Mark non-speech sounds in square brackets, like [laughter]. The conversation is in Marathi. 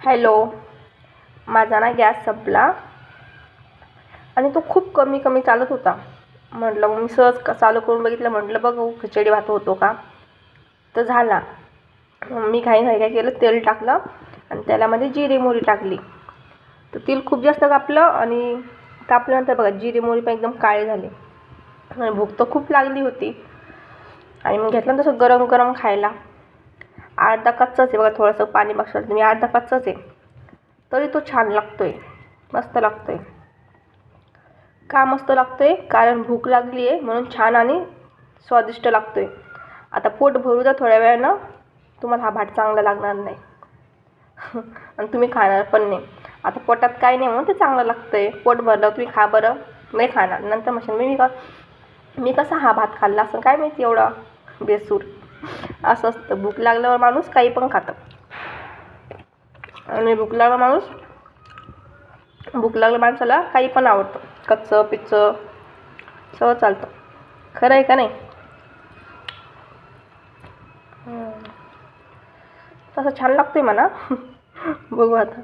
हॅलो. माझा ना गॅस संपला. आणि तो खूप कमी कमी चालत होता. म्हटलं मग मी सहज क चालू करून बघितलं. म्हटलं बघू खिचडी भात होतो का? तर झाला. मी घाई घाई काय केलं तेल टाकलं आणि त्यालामध्ये जिरे मोहरी टाकली. तर तेल खूप जास्त कापलं आणि कापल्यानंतर बघा जिरे मोहरी पण एकदम काळे झाले. आणि भूक तर खूप लागली होती. आणि मग घेतलं ना तसं गरम गरम खायला. अर्धा कच्चाच आहे बघा थोडंसं पाणी बघशाल तुम्ही अर्धा कच्चाच आहे. तरी तो छान लागतो आहे मस्त लागतो आहे का मस्त लागतो आहे कारण भूक लागली आहे म्हणून छान आणि स्वादिष्ट लागतो आहे आता पोट भरू द्या थोड्या वेळानं तुम्हाला हा भात चांगला लागणार नाही. [laughs] आणि तुम्ही खाणार पण नाही. आता पोटात काय नाही म्हणून ते चांगलं लागतं आहे पोट भरलं तुम्ही खा बरं नाही खाणार. नंतर म्हणशाल मी मी का मी कसा हा भात खाल्ला असं काय माहिती एवढा? बेसूर. असं असतं. भूक लागल्यावर माणूस काही पण खातं. आणि भूक लागला माणूस भूक लागल्या माणसाला काही पण आवडतं. कच्चं पिच्चं सगळं चालतं. खरं आहे का नाही? तसं छान लागतंय म्हणा. [laughs] बघू आता.